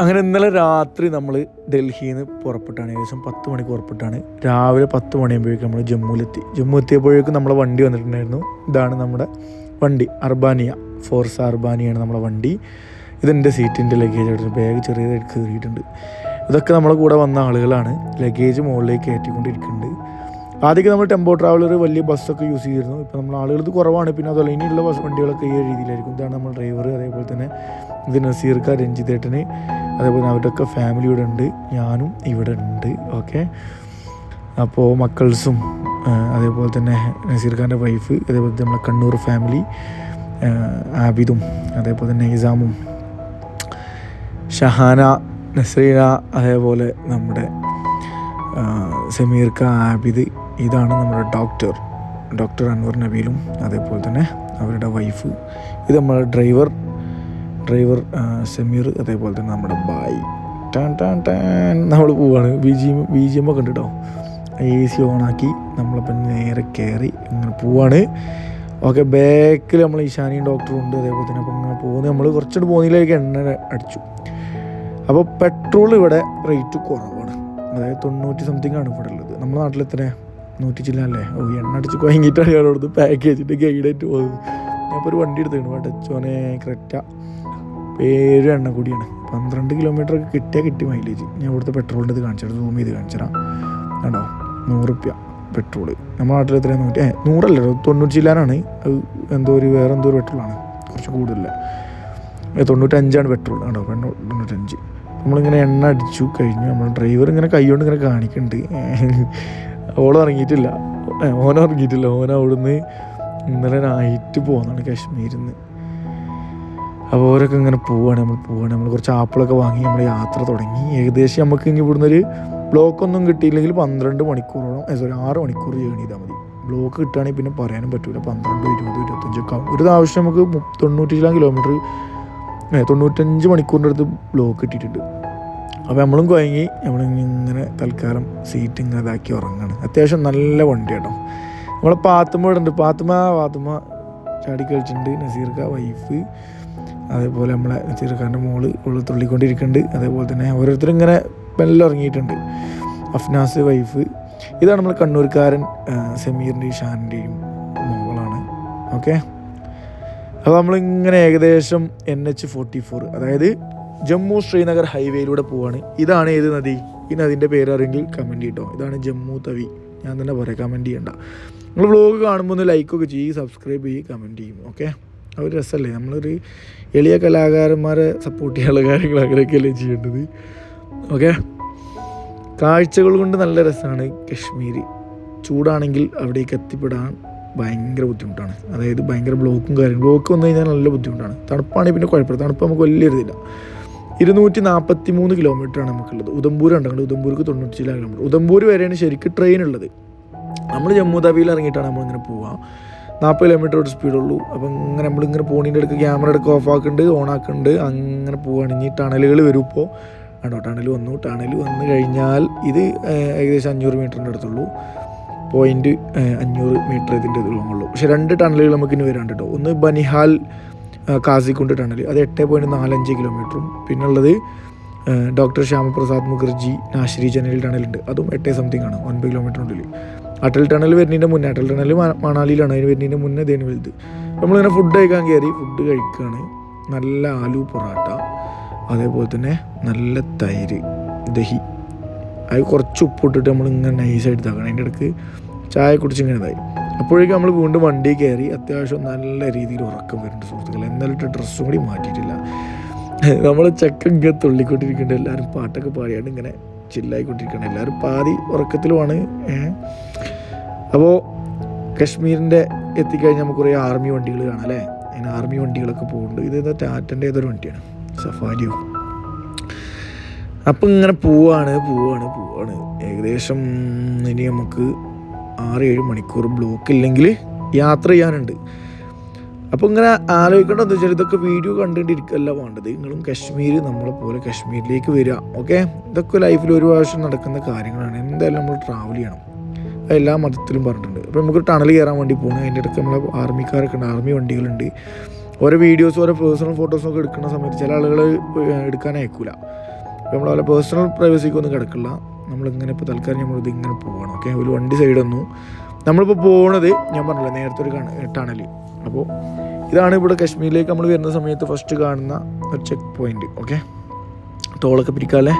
അങ്ങനെ ഇന്നലെ രാത്രി നമ്മൾ ഡൽഹിയിൽ നിന്ന് പുറപ്പെട്ടാണ്. ഏകദേശം പത്ത് മണിക്ക് പുറപ്പെട്ടാണ്. രാവിലെ പത്ത് മണിയാകുമ്പോഴേക്കും നമ്മൾ ജമ്മുവിലെത്തി ജമ്മു എത്തിയപ്പോഴേക്കും നമ്മളെ വണ്ടി വന്നിട്ടുണ്ടായിരുന്നു. ഇതാണ് നമ്മുടെ വണ്ടി. അർബാനിയ. ഫോർസ് അർബാനിയാണ് നമ്മുടെ വണ്ടി. ഇതെന്റെ സീറ്റിന്റെ ലഗേജ് ആയിട്ട് ബാഗ് ചെറിയതായിട്ട് കയറിയിട്ടുണ്ട് ഇതൊക്കെ നമ്മളെ കൂടെ വന്ന ആളുകളാണ്. ലഗേജ് മുകളിലേക്ക് കയറ്റിക്കൊണ്ടിരിക്കുന്നുണ്ട്. ആദ്യമൊക്കെ നമ്മൾ ടെമ്പോ ട്രാവലർ വലിയ ബസ്സൊക്കെ യൂസ് ചെയ്തിരുന്നു. ഇപ്പോൾ നമ്മൾ ആളുകൾ കുറവാണ്. പിന്നെ അതുപോലെ ഇനിയുള്ള ബസ് വണ്ടികളൊക്കെ ഈ രീതിയിലായിരിക്കും. ഇതാണ് നമ്മൾ ഡ്രൈവർ അതേപോലെ തന്നെ ഇത് നസീർക്ക രഞ്ജിതേട്ടന് അതേപോലെ അവരുടെയൊക്കെ ഫാമിലി ഇവിടെ ഉണ്ട്. ഞാനും ഇവിടെ ഉണ്ട്. ഓക്കെ അപ്പോൾ മക്കൾസും അതേപോലെ തന്നെ നസീർ ഖാന്റെ വൈഫ് അതേപോലെ നമ്മളെ കണ്ണൂർ ഫാമിലി ആബിദും അതേപോലെ തന്നെ നിസാമും ഷഹാന നസ്രീന അതേപോലെ നമ്മുടെ സമീർ ഖാ ആബിദ് ഇതാണ് നമ്മുടെ ഡോക്ടർ ഡോക്ടർ അൻവർ നബീലും അതേപോലെ തന്നെ അവരുടെ വൈഫ് ഇത് നമ്മുടെ ഡ്രൈവർ ഡ്രൈവർ സെമീർ അതേപോലെ തന്നെ നമ്മുടെ ബായ്. ടാൻ ടാൻ ടാൻ. നമ്മൾ പോവാണ്. B G M B G M ഒക്കെ ഉണ്ട് കേട്ടോ എ സി ഓണാക്കി നമ്മളപ്പം നേരെ കയറി ഇങ്ങനെ പോവാണ്. ഓക്കെ ബാക്കിൽ നമ്മൾ ഈശാനിയും ഡോക്ടറും ഉണ്ട്. അതേപോലെ തന്നെ അപ്പം ഇങ്ങനെ പോകുന്നത് നമ്മൾ കുറച്ചുകൂടി പോകുന്നതിലേക്ക് എണ്ണ അടിച്ചു. അപ്പോൾ പെട്രോൾ ഇവിടെ റേറ്റ് കുറവാണ്. അതായത് തൊണ്ണൂറ്റി സംതിങ് ആണ് ഇവിടെ ഉള്ളത്. നമ്മുടെ നാട്ടിൽ എത്ര നൂറ്റി ചില്ല അല്ലേ? ഓ എണ്ണ അടിച്ച് കുഴങ്ങിയിട്ടാണ് ഞാൻ പാക്ക് പാക്കേജിന്റെ ഗൈഡായിട്ട് പോകുന്നത് ഞാനിപ്പോൾ ഒരു വണ്ടി എടുത്തിട്ടുണ്ട്. വടച്ചോനെ ക്രെറ്റ. പേരും എണ്ണ കൂടിയാണ്. പന്ത്രണ്ട് കിലോമീറ്റർ ഒക്കെ കിട്ടിയാൽ കിട്ടി മൈലേജ് ഞാൻ ഇവിടുത്തെ പെട്രോളിന്റെ ഇത് കാണിച്ചു സൂം ചെയ്ത് കാണിച്ചുതരാം. കണ്ടോ? നൂറുപ്യ പെട്രോൾ നമ്മുടെ നാട്ടിൽ എത്രയാണ് നൂറ്റി ഏ നൂറല്ല? തൊണ്ണൂറ്റി ചില്ലാനാണ്. അത് എന്തോ ഒരു വേറെ എന്തോ ഒരു പെട്രോളാണ് കുറച്ച് കൂടുതലല്ല? തൊണ്ണൂറ്റഞ്ചാണ് പെട്രോൾ കണ്ടോ? തൊണ്ണൂറ്റഞ്ച്. നമ്മളിങ്ങനെ എണ്ണ അടിച്ചു കഴിഞ്ഞു. നമ്മൾ ഡ്രൈവർ ഇങ്ങനെ കൈകൊണ്ട് ഇങ്ങനെ കാണിക്കുന്നുണ്ട്. ഓളം ഇറങ്ങിയിട്ടില്ല ഓനം ഇറങ്ങിയിട്ടില്ല ഓൻ അവിടുന്ന് ഇന്നലെ നൈറ്റ് പോകുന്നതാണ് കാശ്മീരിൽ നിന്ന് അപ്പോൾ ഓരൊക്കെ ഇങ്ങനെ പോവുകയാണ് നമ്മൾ പോവുകയാണ് നമ്മൾ കുറച്ച് ആപ്പിളൊക്കെ വാങ്ങി നമ്മൾ യാത്ര തുടങ്ങി. ഏകദേശം നമുക്ക് ഇനി ഇവിടുന്ന് ഒരു ബ്ലോക്ക് ഒന്നും കിട്ടിയില്ലെങ്കിൽ പന്ത്രണ്ട് മണിക്കൂറോളം സോറി ആറ് മണിക്കൂർ ജേണി ചെയ്താൽ മതി. ബ്ലോക്ക് കിട്ടുകയാണെങ്കിൽ പിന്നെ പറയാനും പറ്റില്ല പന്ത്രണ്ട് ഇരുപത് ഇരുപത്തഞ്ചൊക്കെ ആവും. ഒരു ആവശ്യം നമുക്ക് തൊണ്ണൂറ്റി ചില കിലോമീറ്റർ തൊണ്ണൂറ്റഞ്ച് മണിക്കൂറിന്റെ അടുത്ത് ബ്ലോക്ക് കിട്ടിയിട്ടുണ്ട്. അപ്പോൾ നമ്മളും കുഴങ്ങി നമ്മളിങ്ങനെ തൽക്കാലം സീറ്റ് ഇങ്ങനെ ഇതാക്കി ഉറങ്ങാണ്. അത്യാവശ്യം നല്ല വണ്ടി കേട്ടോ നമ്മളെ പാത്തുമ്മ ഇവിടെ ഉണ്ട് പാത്തുമ്മ പാത്തുമ്മ ചാടി കളിച്ചിട്ടുണ്ട്. നസീർക്ക വൈഫ് അതേപോലെ നമ്മളെ ചെറുക്കാരന്റെ മോൾ ഉള്ളിൽ തുള്ളിക്കൊണ്ടിരിക്കുന്നുണ്ട്. അതേപോലെ തന്നെ ഓരോരുത്തരും ഇങ്ങനെ മെല്ലെ ഇറങ്ങിയിട്ടുണ്ട്. അഫ്നാസ് വൈഫ്. ഇതാണ് നമ്മൾ കണ്ണൂർക്കാരൻ സമീറിന്റെയും ഷാനിന്റെയും മോളാണ്. ഓക്കെ? അപ്പോൾ നമ്മളിങ്ങനെ ഏകദേശം എൻ എച്ച് ഫോർട്ടി ഫോർ അതായത് ജമ്മു ശ്രീനഗർ ഹൈവേയിലൂടെ പോവാണ്. ഇതാണ് ഏത് നദി? ഈ നദീന്റെ പേര് അറിയെങ്കിൽ കമന്റ് ചെയ്യട്ടോ. ഇതാണ് ജമ്മു തവി. ഞാൻ തന്നെ പറയാം കമന്റ് ചെയ്യണ്ട. നിങ്ങൾ വ്ളോഗ് കാണുമ്പോൾ ഒന്ന് ലൈക്കൊക്കെ ചെയ്യും സബ്സ്ക്രൈബ് ചെയ്യും കമന്റ് ചെയ്യും. ഓക്കെ? ഒരു രസമല്ലേ? നമ്മളൊരു എളിയ കലാകാരന്മാരെ സപ്പോർട്ട് ചെയ്യാനുള്ള കാര്യങ്ങൾ അങ്ങനെയൊക്കെയല്ലേ ചെയ്യേണ്ടത്. ഓക്കെ കാഴ്ചകൾ കൊണ്ട് നല്ല രസമാണ് കശ്മീർ ചൂടാണെങ്കിൽ അവിടേക്ക് എത്തിപ്പെടാൻ ഭയങ്കര ബുദ്ധിമുട്ടാണ്. അതായത് ഭയങ്കര ബ്ലോക്കും കാര്യങ്ങളും. ബ്ലോക്ക് വന്നു കഴിഞ്ഞാൽ നല്ല ബുദ്ധിമുട്ടാണ്. തണുപ്പാണെങ്കിൽ പിന്നെ കുഴപ്പമില്ല. തണുപ്പ് നമുക്ക് വലിയൊരു ഇതില്ല ഇരുന്നൂറ്റി നാൽപ്പത്തി മൂന്ന് കിലോമീറ്ററാണ് നമുക്കുള്ളത് ഉദംപൂർ ഉണ്ടെങ്കിൽ ഉദംപൂർക്ക് തൊണ്ണൂറ്റി ചില കിലോമീറ്റർ ഉദംപൂർ വരെയാണ് ശരിക്കും ട്രെയിൻ ഉള്ളത്. നമ്മൾ ജമ്മു തവിയിൽ ഇറങ്ങിയിട്ടാണ് നമ്മളിങ്ങനെ പോവുക. നാൽപ്പത് കിലോമീറ്റർ ഒരു സ്പീഡുള്ളൂ അപ്പം ഇങ്ങനെ നമ്മളിങ്ങനെ പോണീന്റെ അടുക്ക് ക്യാമറ എടുക്കുക ഓഫ് ആക്കുന്നുണ്ട് ഓൺ ആക്കുന്നുണ്ട് അങ്ങനെ പോവുകയാണ് ഇനി ടണലുകൾ വരും ഇപ്പോൾ കണ്ടോ ടണൽ വന്നു ടണൽ വന്നു കഴിഞ്ഞാൽ ഇത് ഏകദേശം അഞ്ഞൂറ് മീറ്ററിന്റെ അടുത്തുള്ളൂ. പോയിന്റ് അഞ്ഞൂറ് മീറ്റർ ഇതിന്റെ ഇതിലുള്ളൂ പക്ഷേ രണ്ട് ടണലുകൾ നമുക്ക് ഇനി വരാണ്ട് കേട്ടോ ഒന്ന് ബനിഹാൽ കാസിക്കുണ്ട് ടണൽ അത് എട്ട് പോയിന്റ് നാലഞ്ച് കിലോമീറ്ററും പിന്നുള്ളത് ഡോക്ടർ ശ്യാമപ്രസാദ് മുഖർജി നാശ്രീ ജനറൽ ടണലുണ്ട് അതും എട്ടേ സംതിങ് ആണ് ഒൻപത് കിലോമീറ്ററിനുള്ളിൽ അടൽ ടണൽ വരുന്നതിന്റെ മുന്നേ അടൽ ടണൽ മണാലിയിലാണ്. അതിന് വരുന്നതിന്റെ മുന്നേ ഇതേന് വലുത്. നമ്മളിങ്ങനെ ഫുഡ് കഴിക്കാൻ കയറി ഫുഡ് കഴിക്കുകയാണ് നല്ല ആലു പൊറാട്ട അതേപോലെ തന്നെ നല്ല തൈര് ദഹി. അത് കുറച്ച് ഉപ്പിട്ടിട്ട് നമ്മൾ ഇങ്ങനെ നൈസായിട്ട് ഇതാക്കണം. അതിന്റെ ഇടയ്ക്ക് ചായ കുടിച്ച് ഇങ്ങനെ ഇതായി. അപ്പോഴേക്കും നമ്മൾ വീണ്ടും വണ്ടി കയറി അത്യാവശ്യം നല്ല രീതിയിൽ ഉറക്കം വരുന്നുണ്ട് സുഹൃത്തുക്കൾ എന്നാലിട്ട് ഡ്രസ്സും കൂടി മാറ്റിയിട്ടില്ല. നമ്മൾ ചെക്കിങ്ങനെ ഇങ്ങനെ തുള്ളിക്കൊണ്ടിരിക്കുന്നുണ്ട്. എല്ലാവരും പാട്ടൊക്കെ പാടിയാണ് ഇങ്ങനെ ചില്ലായിക്കൊണ്ടിരിക്കണം എല്ലാവരും പാതി ഉറക്കത്തിലുമാണ്. അപ്പോൾ കശ്മീരിന്റെ എത്തിക്കഴിഞ്ഞാൽ നമുക്ക് കുറേ ആർമി വണ്ടികൾ കാണാം അല്ലേ? അതിന് ആർമി വണ്ടികളൊക്കെ പോകുന്നുണ്ട്. ഇത് ഏതാ ടാറ്റന്റെ ഏതൊരു വണ്ടിയാണ്? സഫാരിയോ. അപ്പം ഇങ്ങനെ പോവാണ് പോവാണ് പോവാണ്. ഏകദേശം ഇനി നമുക്ക് ആറ് ഏഴ് മണിക്കൂർ ബ്ലോക്ക് ഇല്ലെങ്കിൽ യാത്ര ചെയ്യാനുണ്ട്. അപ്പോൾ ഇങ്ങനെ ആലോചിക്കേണ്ടത് എന്താ വെച്ചാൽ ഇതൊക്കെ വീഡിയോ കണ്ടുകൊണ്ടിരിക്കുകയല്ല വേണ്ടത്. നിങ്ങളും കശ്മീർ നമ്മളെ പോലെ കശ്മീരിലേക്ക് വരിക ഓക്കെ ഇതൊക്കെ ലൈഫിൽ ഒരു പ്രാവശ്യം നടക്കുന്ന കാര്യങ്ങളാണ്. എന്തായാലും നമ്മൾ ട്രാവൽ ചെയ്യണം. എല്ലാ മതത്തിലും പറഞ്ഞിട്ടുണ്ട്. അപ്പോൾ നമുക്ക് ടണൽ കയറാൻ വേണ്ടി പോകണം അതിന്റെ ഇടയ്ക്ക് നമ്മളെ ആർമിക്കാരൊക്കെ ഉണ്ട്. ആർമി വണ്ടികളുണ്ട്. ഓരോ വീഡിയോസ് ഓരോ പേഴ്സണൽ ഫോട്ടോസും ഒക്കെ എടുക്കുന്ന സമയത്ത് ചില ആളുകൾ എടുക്കാൻ അയക്കൂല. അപ്പോൾ അവരെ പേഴ്സണൽ പ്രൈവസിക്കൊന്നും കിടക്കില്ല. നമ്മളിങ്ങനെ ഇപ്പോൾ തൽക്കാലം നമ്മളിത് ഇങ്ങനെ പോകണം ഓക്കെ ഒരു വണ്ടി സൈഡ് വന്നു. നമ്മളിപ്പോൾ പോണത് ഞാൻ പറഞ്ഞില്ല നേരത്തെ ഒരു ടണൽ അപ്പോൾ ഇതാണ് ഇവിടെ കശ്മീരിലേക്ക് നമ്മൾ വരുന്ന സമയത്ത് ഫസ്റ്റ് കാണുന്ന ഒരു ചെക്ക് പോയിന്റ് ഓക്കെ ടോളൊക്കെ പിരിക്കാല്ലേ?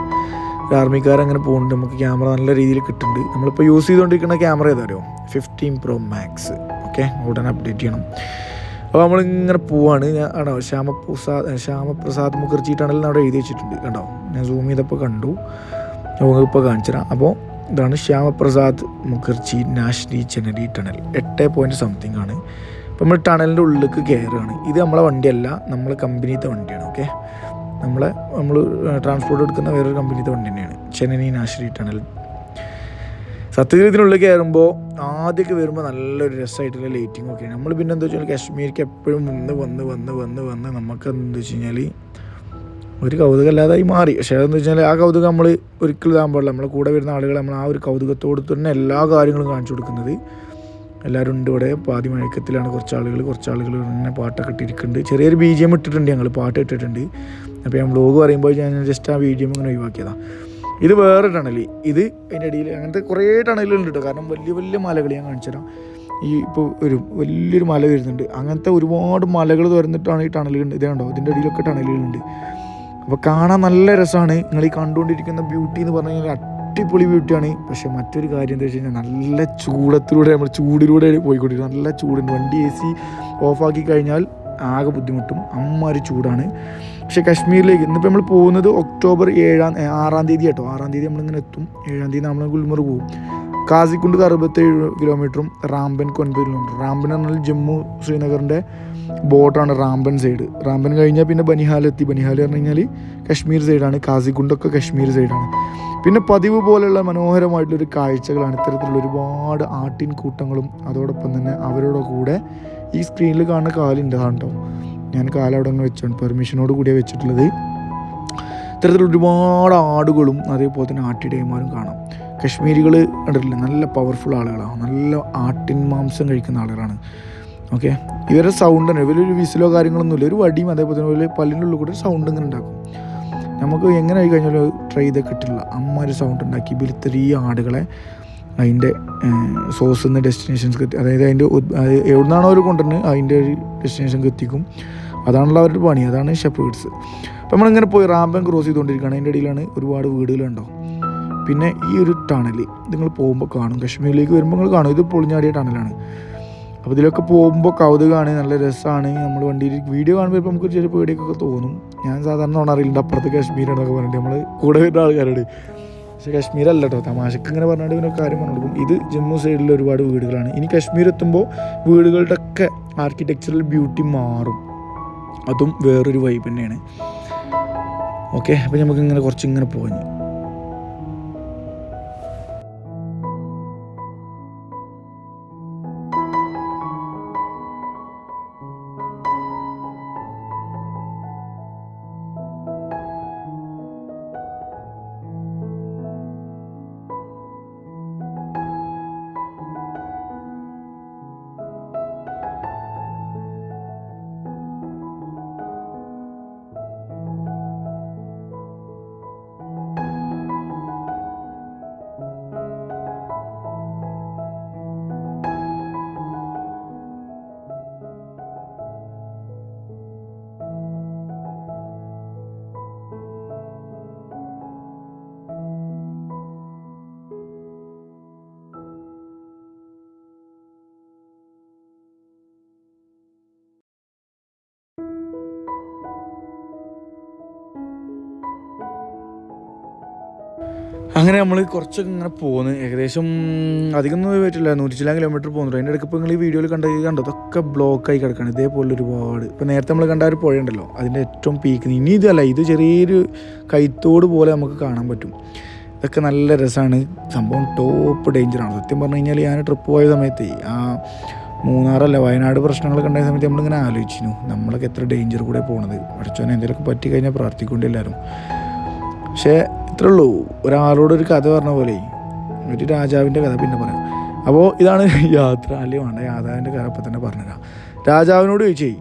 ഒരു ആർമിക്കാരങ്ങനെ പോകുന്നുണ്ട് നമുക്ക് ക്യാമറ നല്ല രീതിയിൽ കിട്ടുന്നുണ്ട്. നമ്മളിപ്പോൾ യൂസ് ചെയ്തുകൊണ്ടിരിക്കുന്ന ക്യാമറ ഏതാ ഫിഫ്റ്റീൻ പ്രോ മാക്സ് ഓക്കെ ഉടനെ അപ്ഡേറ്റ് ചെയ്യണം. അപ്പോൾ നമ്മളിങ്ങനെ പോവാണ്. ഞാൻ ആണോ? ശ്യാമപ്രസാദ് ശ്യാമപ്രസാദ് മുഖർജി ടണൽ അവിടെ എഴുതി വെച്ചിട്ടുണ്ട്. കണ്ടോ? ഞാൻ സൂം ചെയ്തപ്പോൾ കണ്ടു. നമുക്കിപ്പോൾ കാണിച്ചു അപ്പോൾ ഇതാണ് ശ്യാമപ്രസാദ് മുഖർജി നാഷണി ജനറി ടണൽ എട്ട് പോയിന്റ് സംതിങ് ആണ്. നമ്മൾ ടണലിന്റെ ഉള്ളിലേക്ക് കയറുകയാണ്. ഇത് നമ്മളെ വണ്ടിയല്ല നമ്മളെ കമ്പനിത്തെ വണ്ടിയാണ് ഓക്കെ നമ്മളെ നമ്മൾ ട്രാൻസ്പോർട്ട് എടുക്കുന്ന വേറൊരു കമ്പനിത്തെ വണ്ടി തന്നെയാണ്. ചെന്നൈ നാശ്രി ടണൽ. സത്യത്തിൽ കയറുമ്പോൾ ആദ്യമൊക്കെ വരുമ്പോൾ നല്ലൊരു രസമായിട്ടുള്ള ലൈറ്റിംഗ് ഒക്കെയാണ്. നമ്മൾ പിന്നെ എന്താ വെച്ചാൽ കാശ്മീരിക്ക് എപ്പോഴും വന്ന് വന്ന് വന്ന് വന്ന് വന്ന് നമുക്ക് എന്താ വെച്ച് കഴിഞ്ഞാൽ ഒരു കൗതുകമല്ലാതായി മാറി. പക്ഷേ അതെന്ന് വെച്ചാൽ ആ കൗതുകം നമ്മൾ ഒരിക്കലും ഇതാകാൻ പാടില്ല. നമ്മളെ കൂടെ വരുന്ന ആളുകൾ നമ്മൾ ആ ഒരു കൗതുകത്തോട് തന്നെ എല്ലാ കാര്യങ്ങളും കാണിച്ചു കൊടുക്കുന്നത് എല്ലാവരും ഉണ്ട് ഇവിടെ. പാതി മഴക്കത്തിലാണ് കുറച്ച് ആളുകൾ കുറച്ച് ആളുകൾ ഇങ്ങനെ പാട്ടൊക്കെ ഇട്ടിരിക്കുന്നുണ്ട്. ചെറിയൊരു ബി ജി എം ഇട്ടിട്ടുണ്ട് ഞങ്ങൾ പാട്ട് ഇട്ടിട്ടുണ്ട്. അപ്പോൾ ഞാൻ വ്ലോഗ് പറയുമ്പോൾ ഞാൻ ജസ്റ്റ് ആ ബി ജി എം ഇങ്ങനെ ഒഴിവാക്കിയതാണ് ഇത് വേറെ ടണൽ ഇത് അതിന്റെ ഇടയിൽ അങ്ങനത്തെ കുറേ ടണലുകളുണ്ട് കേട്ടോ കാരണം വലിയ വലിയ മലകൾ ഞാൻ കാണിച്ചു തരാം. ഈ ഇപ്പോൾ ഒരു വലിയൊരു മല വരുന്നുണ്ട്. അങ്ങനത്തെ ഒരുപാട് മലകൾ തുറന്നിട്ടാണ് ഈ ടണലുകൾ ഇത് കണ്ടോ? ഇതിന്റെ ഇടയിലൊക്കെ ടണലുകളുണ്ട്. അപ്പോൾ കാണാൻ നല്ല രസമാണ് നിങ്ങൾ ഈ കണ്ടുകൊണ്ടിരിക്കുന്ന ബ്യൂട്ടി എന്ന് പറഞ്ഞു കഴിഞ്ഞാൽ അടിപൊളി ബ്യൂട്ടിയാണ്. പക്ഷേ മറ്റൊരു കാര്യം എന്താ വെച്ച് കഴിഞ്ഞാൽ നല്ല ചൂടത്തിലൂടെ നമ്മൾ ചൂടിലൂടെ പോയിക്കൊണ്ടിരിക്കും നല്ല ചൂടുണ്ട്. വണ്ടി എ സി ഓഫാക്കി കഴിഞ്ഞാൽ ആകെ ബുദ്ധിമുട്ടും. അമ്മാതിരി ചൂടാണ്. പക്ഷേ കാശ്മീരിലേക്ക് ഇന്നിപ്പോൾ നമ്മൾ പോകുന്നത് ഒക്ടോബർ ഏഴാം ആറാം തീയതി കേട്ടോ. ആറാം തീയതി നമ്മളിങ്ങനെ എത്തും. ഏഴാം തീയതി നമ്മൾ ഗുൽമർഗ് പോകും. കാസിക്കുണ്ട് അറുപത്തേഴ് കിലോമീറ്ററും റാംബൻക്ക് ഒൻപത് കിലോമീറ്റർ റാംബൻ എന്ന് പറഞ്ഞാൽ ജമ്മു ശ്രീനഗറിന്റെ ബോർഡറാണ് റാംബൻ സൈഡ്. റാംബൻ കഴിഞ്ഞാൽ പിന്നെ ബനിഹാൽ എത്തി. ബനിഹാൽ പറഞ്ഞു കഴിഞ്ഞാൽ കശ്മീർ സൈഡാണ്. കാസിഗുണ്ടൊക്കെ കശ്മീർ സൈഡാണ്. പിന്നെ പതിവ് പോലെയുള്ള മനോഹരമായിട്ടുള്ളൊരു കാഴ്ചകളാണ് ഇത്തരത്തിലുള്ള ഒരുപാട് ആട്ടിൻ കൂട്ടങ്ങളും അതോടൊപ്പം തന്നെ അവരുടെ കൂടെ ഈ സ്ക്രീനിൽ കാണുന്ന കാലുണ്ട് കേട്ടോ ഞാൻ കാലവിടെ അങ്ങ് വെച്ചോണ്ട് പെർമിഷനോട് കൂടിയാണ് വെച്ചിട്ടുള്ളത്. ഇത്തരത്തിലുള്ള ഒരുപാട് ആടുകളും അതേപോലെ തന്നെ ആട്ടിടയന്മാരും കാണാം. കശ്മീരികൾ കണ്ടിട്ടില്ല? നല്ല പവർഫുൾ ആളുകളാണ്. നല്ല ആട്ടിൻ മാംസം കഴിക്കുന്ന ആളുകളാണ്. ഓക്കെ ഇവരുടെ സൗണ്ട് തന്നെ. വലിയൊരു വിസിലോ കാര്യങ്ങളൊന്നുമില്ല. ഒരു വടിയും അതേപോലെ തന്നെ ഒരു പല്ലിന്റെ ഉള്ളിൽ കൂടെ സൗണ്ട് ഇങ്ങനെ ഉണ്ടാക്കും. നമുക്ക് എങ്ങനെ ആയി കഴിഞ്ഞാലും ട്രൈ ചെയ്ത് കിട്ടില്ല. അമ്മ ഒരു സൗണ്ട് ഉണ്ടാക്കി. ഇവർ ഇത്രയും ആടുകളെ അതിന്റെ സോഴ്സിൽ നിന്ന് ഡെസ്റ്റിനേഷൻസ് അതായത് അതിന്റെ എവിടുന്നാണോ അവർ കൊണ്ടുവരുന്നത് അതിന്റെ ഒരു ഡെസ്റ്റിനേഷൻക്ക് എത്തിക്കും. അതാണല്ലോ അവരുടെ പണി. അതാണ് ഷെപ്പേഡ്സ് അപ്പം നമ്മളിങ്ങനെ പോയി റാമ്പൻ ക്രോസ് ചെയ്തുകൊണ്ടിരിക്കുകയാണ്. അതിന്റെ ഇടയിലാണ് ഒരുപാട് വീടുകളുണ്ടോ പിന്നെ ഈ ഒരു ടണൽ നിങ്ങൾ പോകുമ്പോൾ കാണും. കാശ്മീരിലേക്ക് വരുമ്പോൾ നിങ്ങൾ കാണും. ഇത് പൊളിഞ്ഞാടിയ ടണലാണ് അപ്പോൾ ഇതിലൊക്കെ പോകുമ്പോൾ കൗതുകമാണ് നല്ല രസമാണ് നമ്മൾ വണ്ടിയിൽ വീഡിയോ കാണുമ്പോൾ ഇപ്പോൾ നമുക്ക് ചെറിയ പേടിയൊക്കെ തോന്നും. ഞാൻ സാധാരണ ഉണറിയില്ല അപ്പുറത്ത് കാശ്മീരാണെന്നൊക്കെ പറഞ്ഞിട്ട് നമ്മൾ കൂടെ വരുന്ന ആൾക്കാരോട്. പക്ഷേ കാശ്മീർ അല്ല കേട്ടോ തമാശക്ക് ഇങ്ങനെ പറഞ്ഞിട്ട് ഇങ്ങനെ കാര്യം പറഞ്ഞു കൊടുക്കും ഇത് ജമ്മു സൈഡിൽ ഒരുപാട് വീടുകളാണ്. ഇനി കാശ്മീർ എത്തുമ്പോൾ വീടുകളുടെ ഒക്കെ ആർക്കിടെക്ചറൽ ബ്യൂട്ടി മാറും. അതും വേറൊരു വൈബ് തന്നെയാണ്. ഓക്കെ അപ്പോൾ നമുക്ക് ഇങ്ങനെ കുറച്ച് ഇങ്ങനെ പോകാൻ അങ്ങനെ നമ്മൾ കുറച്ചൊക്കെ ഇങ്ങനെ പോകുന്നു ഏകദേശം അധികം ഒന്നും പറ്റില്ല നൂറ്റി ചില കിലോമീറ്റർ പോകുന്നുണ്ട് അതിന്റെ ഇടയ്ക്ക് ഇപ്പോൾ നിങ്ങൾ ഈ വീഡിയോയിൽ കണ്ട കണ്ടോ അതൊക്കെ ബ്ലോക്കായി കിടക്കുകയാണ് ഇതേപോലെ ഒരുപാട്. ഇപ്പോൾ നേരത്തെ നമ്മൾ കണ്ട ഒരു പുഴയുണ്ടല്ലോ അതിന്റെ ഏറ്റവും പീക്ക് ഇനി ഇതല്ല. ഇത് ചെറിയൊരു കൈത്തോട് പോലെ നമുക്ക് കാണാൻ പറ്റും. ഇതൊക്കെ നല്ല രസമാണ് സംഭവം ടോപ്പ് ഡേഞ്ചറാണ് സത്യം പറഞ്ഞു കഴിഞ്ഞാൽ ഞാൻ ട്രിപ്പ് പോയ സമയത്ത് ആ മൂന്നാറല്ല വയനാട് പ്രശ്നങ്ങൾ കണ്ട സമയത്ത് നമ്മളിങ്ങനെ ആലോചിച്ചിരുന്നു. നമ്മളൊക്കെ എത്ര ഡേഞ്ചർ കൂടെ പോകണത് പഠിച്ചോനെ എന്തെങ്കിലുമൊക്കെ പറ്റി കഴിഞ്ഞാൽ പ്രാർത്ഥിക്കൊണ്ടില്ലായിരുന്നു. പക്ഷേ ഇത്രേ ഉള്ളൂ ഒരാളോടൊരു കഥ പറഞ്ഞ പോലെ. ഒരു രാജാവിന്റെ കഥ പിന്നെ പറയാം. അപ്പോൾ ഇതാണ് യാത്ര അല്ലേ വേണ്ട യാതാവിന്റെ കഥ അപ്പം തന്നെ പറഞ്ഞുതരാം. രാജാവിനോട് ചോദിച്ചേ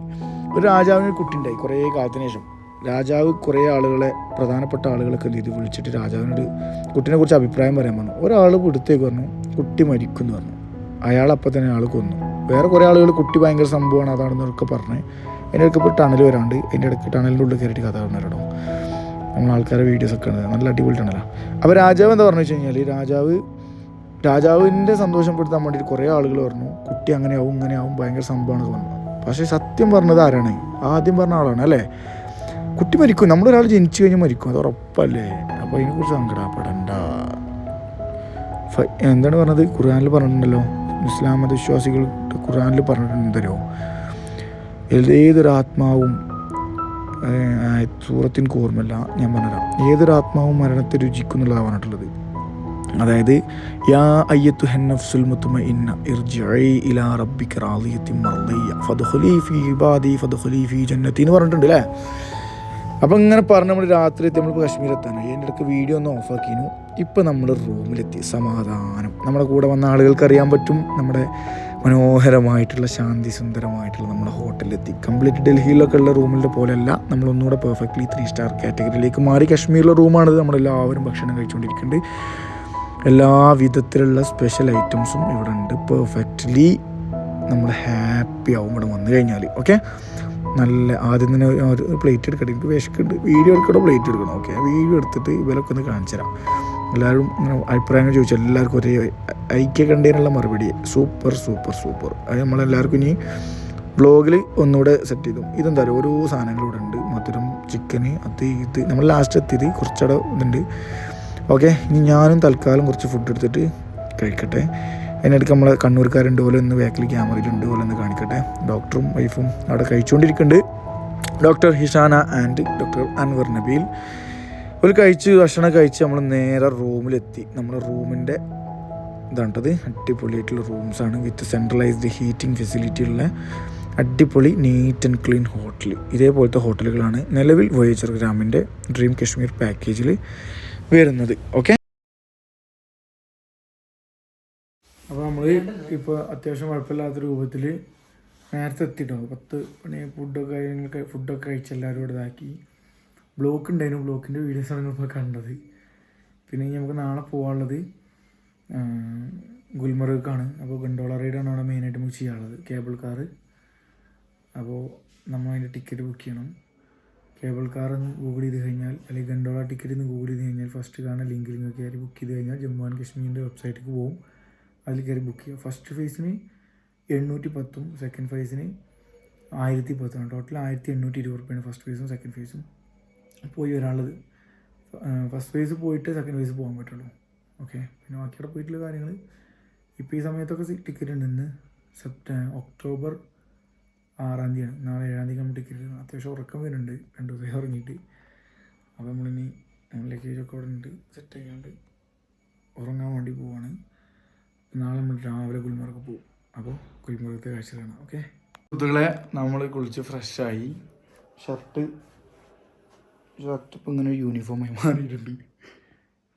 ഒരു രാജാവിന് കുട്ടി ഉണ്ടായി കുറേ കാലത്തിന് ശേഷം. രാജാവ് കുറേ ആളുകളെ പ്രധാനപ്പെട്ട ആളുകളൊക്കെ ചെയ്തു? വിളിച്ചിട്ട് രാജാവിനോട് കുട്ടീനെ കുറിച്ച് അഭിപ്രായം പറയാൻ പറഞ്ഞു. ഒരാൾ പിടുത്തേക്ക് പറഞ്ഞു കുട്ടി മരിക്കും എന്ന് പറഞ്ഞു. അയാൾ അപ്പം തന്നെ ആൾ കൊന്നു. വേറെ കുറേ ആളുകൾ കുട്ടി ഭയങ്കര സംഭവമാണ് അതാണെന്നൊക്കെ പറഞ്ഞ് അതിന്റെ ഇടയ്ക്ക് ഇപ്പോൾ ടണൽ വരാണ്ട് അതിന്റെ ഇടയ്ക്ക് ടണലിന്റെ ഉള്ളിൽ കയറിയിട്ട് കഥ പറഞ്ഞിട്ടോ നമ്മൾ ആൾക്കാരെ വീഡിയോസ് ഒക്കെ നല്ല അടിപൊളി ടണലാണ് അപ്പോൾ രാജാവ് എന്താ പറഞ്ഞു വെച്ച് കഴിഞ്ഞാൽ രാജാവ് രാജാവിന്റെ സന്തോഷപ്പെടുത്താൻ വേണ്ടിയിട്ട് കുറേ ആളുകൾ പറഞ്ഞു. കുട്ടി അങ്ങനെയാവും ഇങ്ങനെയാവും ഭയങ്കര സംഭവമാണ് പറഞ്ഞു. പക്ഷേ സത്യം പറഞ്ഞത് ആരാണ്? ആദ്യം പറഞ്ഞ ആളാണ് അല്ലേ? കുട്ടി മരിക്കും. നമ്മളൊരാൾ ജനിച്ചു കഴിഞ്ഞാൽ മരിക്കും. അത് ഉറപ്പല്ലേ? അപ്പോൾ അതിനെക്കുറിച്ച് സങ്കടപ്പെടണ്ട. എന്താണ് പറഞ്ഞത്? ഖുർആനിൽ പറഞ്ഞിട്ടുണ്ടല്ലോ. ഇസ്ലാം മതവിശ്വാസികൾ ഖുർആനിൽ പറഞ്ഞിട്ടുണ്ടല്ലോ. ഏതൊരാത്മാവും ഏഹ്, സൂറത്തിന് ഓർമ്മല്ല ഞാൻ പറഞ്ഞുതരാം. ഏതൊരു ആത്മാവും മരണത്തെ രുചിക്കും എന്നുള്ളതാണ് പറഞ്ഞിട്ടുള്ളത് അതായത് യാ അയ്യത്തു ഹന്നഫ്സുൽ മുത്മഇന്ന ഇർജിഇ ഇലാ റബ്ബിക റാദിയത്തിൻ മർദിയ. ഫദ്ഖുലി ഫീ ഇബാദി ജന്നത്തി എന്ന് പറഞ്ഞിട്ടുണ്ട് അല്ലേ അപ്പം ഇങ്ങനെ പറഞ്ഞ് നമ്മൾ രാത്രി എത്തി നമ്മൾ കാശ്മീർ എത്താനായി. അതിന്റെ ഇടയ്ക്ക് വീഡിയോ ഒന്ന് ഓഫാക്കിനു ഇപ്പം നമ്മൾ റൂമിലെത്തി സമാധാനം. നമ്മുടെ കൂടെ വന്ന ആളുകൾക്ക് അറിയാൻ പറ്റും. നമ്മുടെ മനോഹരമായിട്ടുള്ള ശാന്തി സുന്ദരമായിട്ടുള്ള നമ്മുടെ ഹോട്ടലിലെത്തി കംപ്ലീറ്റ് ഡൽഹിയിലൊക്കെ ഉള്ള റൂമിന്റെ പോലെയല്ല നമ്മൾ ഒന്നുകൂടെ പെർഫെക്റ്റ്ലി ത്രീ സ്റ്റാർ കാറ്റഗറിയിലേക്ക് മാറി. കാശ്മീരിലെ റൂമാണിത് നമ്മളെല്ലാവരും ഭക്ഷണം കഴിച്ചുകൊണ്ടിരിക്കുന്നത് എല്ലാ വിധത്തിലുള്ള സ്പെഷ്യൽ ഐറ്റംസും ഇവിടെ ഉണ്ട്. പെർഫെക്റ്റ്ലി നമ്മൾ ഹാപ്പി ആവും ഇവിടെ വന്നു കഴിഞ്ഞാൽ. ഓക്കെ നല്ല ആദ്യം തന്നെ ഒരു പ്ലേറ്റ് എടുക്കട്ടെ. എനിക്ക് വിശക്കുണ്ട് വീഡിയോ എടുക്കണോ പ്ലേറ്റ് എടുക്കണം ഓക്കെ വീഡിയോ എടുത്തിട്ട് ഇവരൊക്കെ ഒന്ന് കാണിച്ചു തരാം എല്ലാവരും അഭിപ്രായങ്ങൾ ചോദിച്ചാൽ എല്ലാവർക്കും ഒരേ ഐക്യ കണ്ടതിനുള്ള മറുപടി. Super super super. അത് നമ്മളെല്ലാവർക്കും ഇനി വ്ളോഗിൽ ഒന്നുകൂടെ സെറ്റ് ചെയ്തു. ഇതെന്താ പറയുക ഓരോ സാധനങ്ങൾ ഇവിടെ ഉണ്ട്. മധുരം ചിക്കന് അത് ഇത്. നമ്മൾ ലാസ്റ്റ് എത്തിയത് കുറച്ചടെ ഇതുണ്ട്. ഓക്കെ ഇനി ഞാനും തൽക്കാലം കുറച്ച് ഫുഡ് എടുത്തിട്ട് കഴിക്കട്ടെ. അതിനിടയ്ക്ക് നമ്മളെ കണ്ണൂർക്കാരുണ്ട്. പോലെ ഒന്ന് ബാക്കിൽ ക്യാമറയിലുണ്ട് പോലെ ഒന്ന് കാണിക്കട്ടെ. ഡോക്ടറും വൈഫും അവിടെ കഴിച്ചുകൊണ്ടിരിക്കുന്നുണ്ട് doctor Hishana and doctor Anwar Nabeel. ഒരു കഴിച്ച് ഭക്ഷണം കഴിച്ച് നമ്മൾ നേരെ റൂമിലെത്തി. നമ്മുടെ റൂമിന്റെ ഇതാണ്ടത് അടിപൊളിയായിട്ടുള്ള റൂംസാണ് വിത്ത് സെൻട്രലൈസ്ഡ് ഹീറ്റിംഗ് ഫെസിലിറ്റി ഉള്ള അടിപൊളി നീറ്റ് ആൻഡ് ക്ലീൻ ഹോട്ടൽ ഇതേപോലത്തെ ഹോട്ടലുകളാണ് നിലവിൽ വോയേജർ ഗ്രാമിന്റെ ഡ്രീം കശ്മീർ പാക്കേജിൽ വരുന്നത്. ഓക്കെ അപ്പോൾ നമ്മൾ ഇപ്പോൾ അത്യാവശ്യം കുഴപ്പമില്ലാത്ത രൂപത്തിൽ നേരത്തെ എത്തിയിട്ടുണ്ട് പത്ത് മണി ഫുഡൊക്കെ ഫുഡൊക്കെ കഴിച്ച് എല്ലാവരും ഇവിടെ ഇതാക്കി. ബ്ലോക്ക് ഉണ്ടായിരുന്നു. ബ്ലോക്കിന്റെ ആണ് നിങ്ങളിപ്പോൾ കണ്ടത്. പിന്നെ നമുക്ക് നാളെ പോകാനുള്ളത് ഗുൽമർഗാണ് അപ്പോൾ ഗണ്ടോള റൈഡാണ് അവിടെ മെയിനായിട്ട് നമുക്ക് ചെയ്യാനുള്ളത്. കേബിൾ കാർ അപ്പോൾ നമ്മൾ അതിന്റെ ടിക്കറ്റ് ബുക്ക് ചെയ്യണം. കേബിൾ കാർ എന്ന് ഗൂഗിൾ ചെയ്ത് കഴിഞ്ഞാൽ അല്ലെങ്കിൽ ഗണ്ടോള ടിക്കറ്റ് എന്ന് ഗൂഗിൾ ചെയ്ത് കഴിഞ്ഞാൽ ഫസ്റ്റ് കാണുന്ന ലിങ്കിൽ നിന്ന് കയറി ബുക്ക് ചെയ്ത് കഴിഞ്ഞാൽ ജമ്മു ആൻഡ് കാശ്മീരിന്റെ വെബ്സൈറ്റിലേക്ക് പോകും അതിൽ കയറി ബുക്ക് ചെയ്യുക ഫസ്റ്റ് ഫേസിന് എണ്ണൂറ്റി പത്തും സെക്കൻഡ് ഫേസിന് ആയിരത്തി പത്തുമാണ് ടോട്ടൽ ആയിരത്തി എണ്ണൂറ്റി ഇരുപത് റുപ്യാണ് ഫസ്റ്റ് ഫേസും സെക്കൻഡ് ഫേസും പോയി വരാനുള്ളത്. ഫസ്റ്റ് ഫേസ് പോയിട്ട് സെക്കൻഡ് ഫേസ് പോകാൻ പറ്റുള്ളൂ. ഓക്കെ പിന്നെ ബാക്കിയുടെ പോയിട്ടുള്ള കാര്യങ്ങൾ ഇപ്പോൾ ഈ സമയത്തൊക്കെ ടിക്കറ്റ് ഉണ്ട്. ഇന്ന് സെപ്റ്റ ഒക്ടോബർ ആറാം തീയതിയാണ്. നാളെ ഏഴാം തീയതി നമ്മൾ ടിക്കറ്റ് അത്യാവശ്യം ഉറക്കം വരുന്നുണ്ട്. രണ്ട് ദിവസം ഇറങ്ങിയിട്ട് അപ്പോൾ നമ്മളിനി ലഗേജൊക്കെ അവിടെ ഉണ്ട്. സെറ്റ് ആക്കാണ്ട് ഉറങ്ങാൻ വേണ്ടി പോവാണ്. നാളെ നമ്മൾ രാവിലെ ഗുൽമർഗ് പോകും അപ്പോൾ ഗുൽമർഗത്തെ കാഴ്ച കാണാം. ഓക്കെ കുത്തുകളെ നമ്മൾ കുളിച്ച് ഫ്രഷായി ഷർട്ട് ഷർട്ട് ഇപ്പം ഇങ്ങനെ യൂണിഫോമായി മാറിയിട്ടുണ്ട്.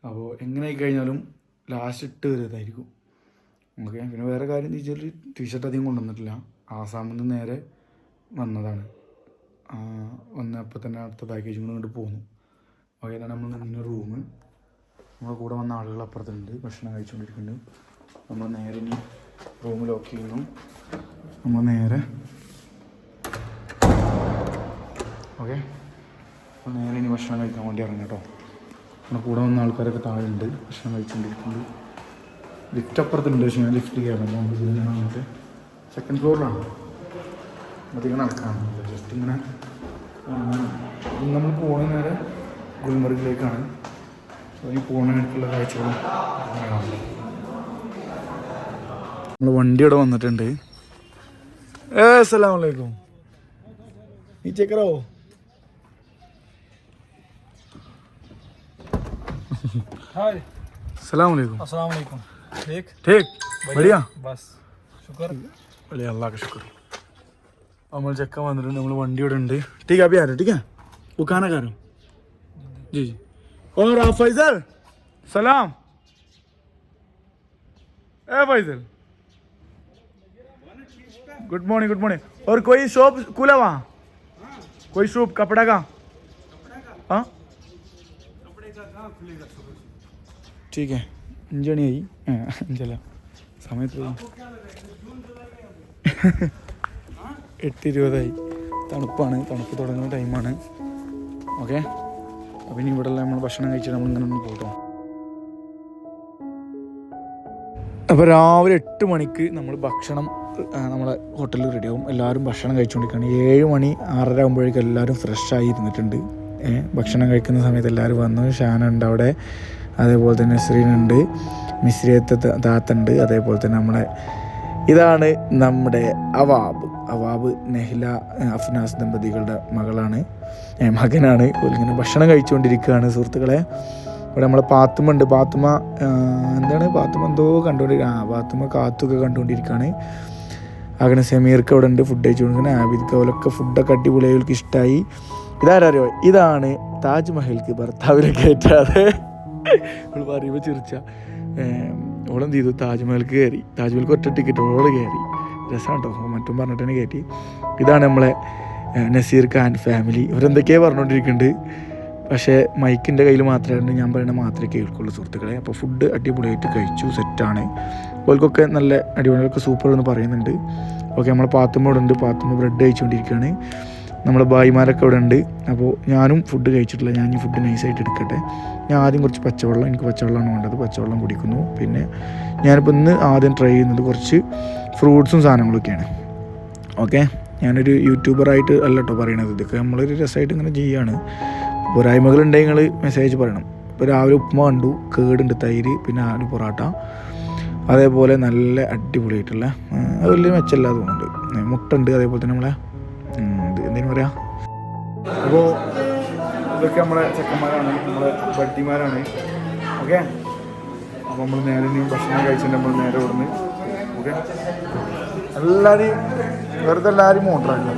അപ്പോൾ എങ്ങനെ ആയി കഴിഞ്ഞാലും ലാസ്റ്റ് ഇട്ട് വരുന്നതായിരിക്കും ഓക്കെ പിന്നെ വേറെ കാര്യം എന്ന് വെച്ചാൽ ടീഷർട്ട് അധികം കൊണ്ടുവന്നിട്ടില്ല. ആസാമിൽ നിന്ന് നേരെ വന്നതാണ്. വന്നപ്പോൾ തന്നെ അടുത്ത പാക്കേജും കൂടെ ഇങ്ങോട്ട് പോന്നു. ഓക്കെ അതാണ് നമ്മൾ നിന്ന റൂം നമ്മുടെ കൂടെ വന്ന ആളുകൾ അപ്പുറത്തുണ്ട്. ഭക്ഷണം കഴിച്ചുകൊണ്ടിരിക്കുന്നുണ്ട് നമ്മൾ നേരെ ഇനി റൂം ലോക്ക് ചെയ്യുന്നു. നമ്മൾ നേരെ ഓക്കെ. അപ്പോൾ നേരെ ഇനി ഭക്ഷണം കഴിക്കാൻ വേണ്ടി ഇറങ്ങാം കേട്ടോ. നമ്മുടെ കൂടെ വന്ന ആൾക്കാരൊക്കെ താഴെ ഉണ്ട് ഭക്ഷണം കഴിച്ചുകൊണ്ടിരിക്കുന്നത് ലിഫ്റ്റ് അപ്പുറത്തുണ്ട് പക്ഷേ ഞാൻ ലിഫ്റ്റ് കയറണം. ഇതിലാണ് വന്നിട്ട് സെക്കൻഡ് ഫ്ലോറിലാണ് അധികം നടക്കാണ് ജസ്റ്റ് ഇങ്ങനെ നമ്മൾ പോണ നേരെ ഗുൽമർഗിലേക്കാണ്. സോ ഈ പോകുന്നതിനുള്ള കാഴ്ചകളും നമ്മൾ വണ്ടി ഇവിടെ വന്നിട്ടുണ്ട്. ഏ അസ്സലാമലൈക്കും ഈ ചെക്കറോ हाय അസ്സലാമു അലൈക്കും अस्सलाम वालेकुम ठीक ठीक बढ़िया बस शुक्र വലിയ അള്ളാഹ് ശുക്ർ നമ്മൾ ചെക്കൻ വന്നിട്ടുണ്ട് നമ്മൾ വണ്ടി ഇവിടെ ഉണ്ട് ठीक है अभी आ रहे ठीक है वो खाना खा रहे हो जी जी और आप फैजल सलाम ए Faisal good morning good morning और कोई शॉप खुला वहाँ कोई शॉप कपड़ा का हाँ ठीक है അഞ്ചണിയായി ആ അഞ്ചല്ല സമയത്ത് എട്ട് ഇരുപതായി തണുപ്പാണ് തണുപ്പ് തുടങ്ങുന്ന ടൈമാണ് ഓക്കെ അപ്പം ഇനി ഇവിടെ നമ്മൾ ഭക്ഷണം കഴിച്ചിട്ട് നമ്മൾ ഇങ്ങനെ ഒന്ന് പോട്ടോ അപ്പോൾ രാവിലെ എട്ട് മണിക്ക് നമ്മൾ ഭക്ഷണം ആ, നമ്മളെ ഹോട്ടലിൽ റെഡിയാവും എല്ലാവരും ഭക്ഷണം കഴിച്ചുകൊണ്ടിരിക്കുകയാണ് ഏഴ് മണി ആറര ആകുമ്പോഴേക്കും എല്ലാവരും ഫ്രഷായി ഇരുന്നിട്ടുണ്ട് ഏ, ഭക്ഷണം കഴിക്കുന്ന സമയത്ത് എല്ലാവരും വന്നു. ഷാനുണ്ട് അവിടെ. അതേപോലെ തന്നെ നസ്രീനുണ്ട് മിശ്രിയത്തെ താത്തുണ്ട് അതേപോലെ തന്നെ നമ്മുടെ ഇതാണ് നമ്മുടെ അവാബ്. അവാബ് നെഹ്ല അഫ്നാസ് ദമ്പതികളുടെ മകളാണ്. മകനാണ്. ഇങ്ങനെ ഭക്ഷണം കഴിച്ചുകൊണ്ടിരിക്കുകയാണ് സുഹൃത്തുക്കളെ. ഇവിടെ നമ്മളെ പാത്തുമ്മ ഉണ്ട്. പാത്തുമ്മ എന്താണ്? പാത്തുമ്മ എന്തോ കണ്ടുകൊണ്ടിരിക്കുക ആ പാത്തുമ്മ കാത്തൊക്കെ കണ്ടുകൊണ്ടിരിക്കുകയാണ്. അങ്ങനെ സെമീർക്ക് അവിടെ ഉണ്ട്. ഫുഡ് കഴിച്ചുകൊണ്ടിരിക്കുന്നത് ആബിദ് കൗലൊക്കെ ഫുഡൊക്കെ അടിപൊളിയായി. ഇഷ്ടമായി ഇതാരറിയോ? ഇതാണ് താജ്മഹൽക്ക് ഭർത്താവിനെ കയറ്റാതെ. അവൾ പറയുമ്പോൾ ചിരിച്ച. ഓളെന്ത് ചെയ്തു? താജ്മഹൽക്ക് കയറി. താജ്മഹൽക്ക് ഒറ്റ ടിക്കറ്റ് ഓൾ കയറി. രസമാണ് കേട്ടോ മറ്റും പറഞ്ഞിട്ട് തന്നെ കയറ്റി. ഇതാണ് നമ്മളെ നസീർ ഖാൻ ഫാമിലി ഇവരെന്തൊക്കെയാണ് പറഞ്ഞുകൊണ്ടിരിക്കുന്നുണ്ട് പക്ഷേ മൈക്കിന്റെ കയ്യിൽ മാത്രമേ ഞാൻ പറയുന്നത് മാത്രമേ കേൾക്കുള്ളൂ സുഹൃത്തുക്കളെ. അപ്പോൾ ഫുഡ് അടിപൊളിയായിട്ട് കഴിച്ചു സെറ്റാണ്. ഓൽക്കൊക്കെ നല്ല അടിപൊളിയൊക്കെ സൂപ്പർ എന്ന് പറയുന്നുണ്ട്. ഓക്കെ നമ്മൾ പാത്തുമ്മ ഇവിടെ ഉണ്ട് പാത്തുമ്മ ബ്രെഡ് കഴിച്ചുകൊണ്ടിരിക്കുകയാണ് നമ്മുടെ ഭായിമാരൊക്കെ ഇവിടെ ഉണ്ട്. അപ്പോൾ ഞാനും ഫുഡ് കഴിച്ചിട്ടില്ല. ഞാൻ ഈ ഫുഡ് നൈസായിട്ട് എടുക്കട്ടെ. ഞാൻ ആദ്യം കുറച്ച് പച്ചവെള്ളം എനിക്ക് പച്ചവെള്ളമാണ് വേണ്ടത്. പച്ചവെള്ളം കുടിക്കുന്നു. പിന്നെ ഞാനിപ്പോൾ ഇന്ന് ആദ്യം ട്രൈ ചെയ്യുന്നത് കുറച്ച് ഫ്രൂട്ട്സും സാധനങ്ങളൊക്കെയാണ്. ഓക്കെ ഞാനൊരു യൂട്യൂബറായിട്ട് അല്ല കേട്ടോ പറയണത്. ഇതൊക്കെ നമ്മളൊരു രസമായിട്ട് ഇങ്ങനെ ചെയ്യുകയാണ് പോരായ്മകളുണ്ടെങ്കിൽ നിങ്ങൾ മെസ്സേജ് പറയണം. ഇപ്പോൾ രാവിലെ ഉപ്പുമ കണ്ടു. കേടുണ്ട്. തൈര് പിന്നെ ആലു പൊറാട്ട. അതേപോലെ നല്ല അടിപൊളിയായിട്ടുള്ള അത് വലിയ മെച്ചമില്ലാതെ തോന്നുന്നുണ്ട് മുട്ടുണ്ട് അതേപോലെ തന്നെ നമ്മളെ എന്തെങ്കിലും പറയാ. അപ്പോൾ ഇതൊക്കെ നമ്മളെ ചെക്കന്മാരാണ് നമ്മളെ ബഡ്ഡിമാരാണ്. ഓക്കെ? അപ്പോൾ നമ്മൾ നേരെ ഇനി ഭക്ഷണം കഴിച്ചിട്ട് നമ്മൾ നേരെ ഇവിടുന്ന് ഓക്കെ? എല്ലാവരും വെറുതെ എല്ലാവരും മോട്ടറാക്കണം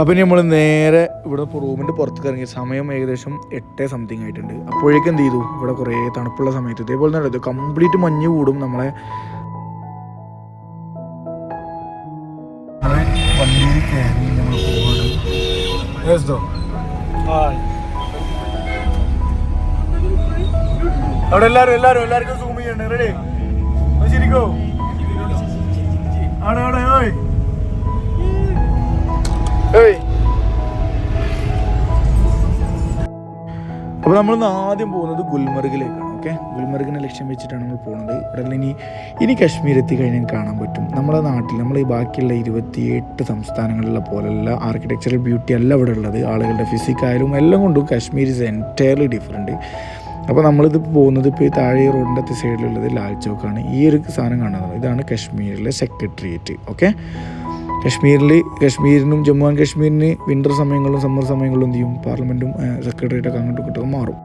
അപ്പം നമ്മൾ നേരെ ഇവിടെ റൂമിന്റെ പുറത്തേക്ക് ഇറങ്ങി. സമയം ഏകദേശം എട്ട് സംതിങ് ആയിട്ടുണ്ട്. അപ്പോഴേക്കും എന്ത് ചെയ്തു? ഇവിടെ കുറേ തണുപ്പുള്ള സമയത്ത്. ഇതേപോലെ തന്നെ കംപ്ലീറ്റ് മഞ്ഞ് കൂടും നമ്മളെ. വണ്ടിയിൽ കയറി നമ്മൾ. അവിടെ എല്ലാവരും എല്ലാവരും എല്ലാവർക്കും സൂം ചെയ്യണ്ടേ? റെഡി ശരിക്കോ അവിടെ അവിടെ ഓയ് ഏയ്. അപ്പോൾ നമ്മൾ ആദ്യം പോകുന്നത് ഗുൽമർഗിലേക്കാണ് ഓക്കെ? ഗുൽമർഗിനെ ലക്ഷ്യം വെച്ചിട്ടാണ് നമ്മൾ പോകുന്നത്. ഇവിടെ ഇനി ഇനി കാശ്മീർ എത്തിക്കഴിഞ്ഞാൽ കാണാൻ പറ്റും. നമ്മുടെ നാട്ടിൽ നമ്മൾ ഈ ബാക്കിയുള്ള ഇരുപത്തിയെട്ട് സംസ്ഥാനങ്ങളിലെ പോലെയുള്ള ആർക്കിടെക്ചറൽ ബ്യൂട്ടി അല്ല ഇവിടെ ഉള്ളത്. ആളുകളുടെ ഫിസിക്കായാലും എല്ലാം കൊണ്ടും കാശ്മീർ ഇസ് എന്റയർലി ഡിഫറെന്റ് അപ്പോൾ നമ്മളിത് പോകുന്നത് ഇപ്പോൾ ഈ താഴെ റോഡിന്റെ സൈഡിലുള്ളത് ലാൽ ചോക്കാണ്. ഈ ഒരു സാധനം കാണുന്നത്. ഇതാണ് കാശ്മീരിലെ സെക്രട്ടേറിയറ്റ് ഓക്കെ? കാശ്മീരിൽ കശ്മീരിനും ജമ്മു ആൻഡ് കശ്മീരിന് വിന്റർ സമയങ്ങളിലും സമ്മർ സമയങ്ങളിലും എന്ത് ചെയ്യും? പാർലമെന്റും സെക്രട്ടേറിയറ്റൊക്കെ അങ്ങോട്ടും ഇങ്ങോട്ടും മാറും.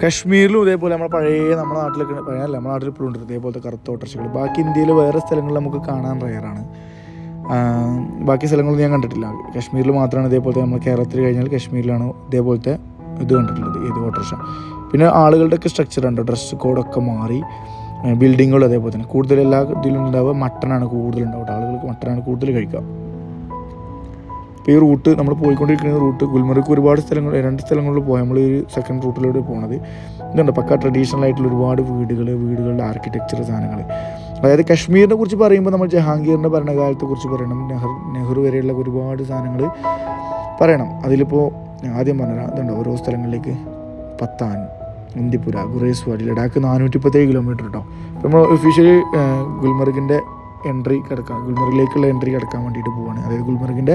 കാശ്മീരിലും ഇതേപോലെ നമ്മുടെ പഴയ നമ്മുടെ നാട്ടിലൊക്കെ പഴയ നമ്മുടെ നാട്ടിൽ ഇപ്പോഴും ഉണ്ട്. ഇതേപോലത്തെ കറുത്ത ഓട്ടർച്ചകൾ ബാക്കി ഇന്ത്യയിൽ വേറെ സ്ഥലങ്ങളിൽ നമുക്ക് കാണാൻ റയറാണ് ബാക്കി സ്ഥലങ്ങളൊന്നും ഞാൻ കണ്ടിട്ടില്ല. കാശ്മീരിൽ മാത്രമാണ് ഇതേപോലത്തെ നമ്മൾ കേരളത്തിൽ കഴിഞ്ഞാൽ കാശ്മീരിലാണ് ഇതേപോലത്തെ ഇത് കണ്ടിട്ടുള്ളത് ഏത് ഓട്ടർഷ. പിന്നെ ആളുകളുടെയൊക്കെ സ്ട്രക്ചർ ഉണ്ട്? ഡ്രസ്സ് കോഡൊക്കെ മാറി ബിൽഡിങ്ങുകൾ അതേപോലെ തന്നെ. കൂടുതൽ എല്ലാ ഇതിലും ഉണ്ടാവുക മട്ടനാണ് കൂടുതലുണ്ടാവുക. ആളുകൾക്ക് മട്ടനാണ് കൂടുതൽ കഴിക്കുക. ഇപ്പോൾ ഈ റൂട്ട് നമ്മൾ പോയിക്കൊണ്ടിരിക്കുന്ന റൂട്ട് ഗുൽമർഗ് ഒരുപാട് സ്ഥലങ്ങൾ രണ്ട് സ്ഥലങ്ങളിൽ പോയി നമ്മൾ ഈ സെക്കൻഡ് റൂട്ടിലൂടെ പോകുന്നത് ഇതുണ്ട് പക്ക ട്രഡീഷണൽ ആയിട്ടുള്ള ഒരുപാട് വീടുകൾ വീടുകളുടെ ആർക്കിടെക്ചർ സാധനങ്ങൾ അതായത് കശ്മീരിനെ കുറിച്ച് പറയുമ്പോൾ നമ്മൾ ജഹാംഗീറിന്റെ ഭരണകാലത്തെ കുറിച്ച് പറയണം. നെഹ്റു നെഹ്റു വരെയുള്ള ഒരുപാട് സാധനങ്ങൾ പറയണം. അതിലിപ്പോൾ ആദ്യം പറഞ്ഞാൽ അതുണ്ട് ഓരോ സ്ഥലങ്ങളിലേക്ക്. പത്താൻ ഇന്ദിപുര ഗുറേസ്വാടി ലഡാക്ക് നാനൂറ്റി പത്തേഴ് കിലോമീറ്റർ കേട്ടോ നമ്മൾ ഒഫീഷ്യലി ഗുൽമർഗിന്റെ എൻട്രി കിടക്കാം ഗുൽമർഗിലേക്കുള്ള എൻട്രി കിടക്കാൻ വേണ്ടിയിട്ട് പോവാണ്. അതായത് ഗുൽമർഗിന്റെ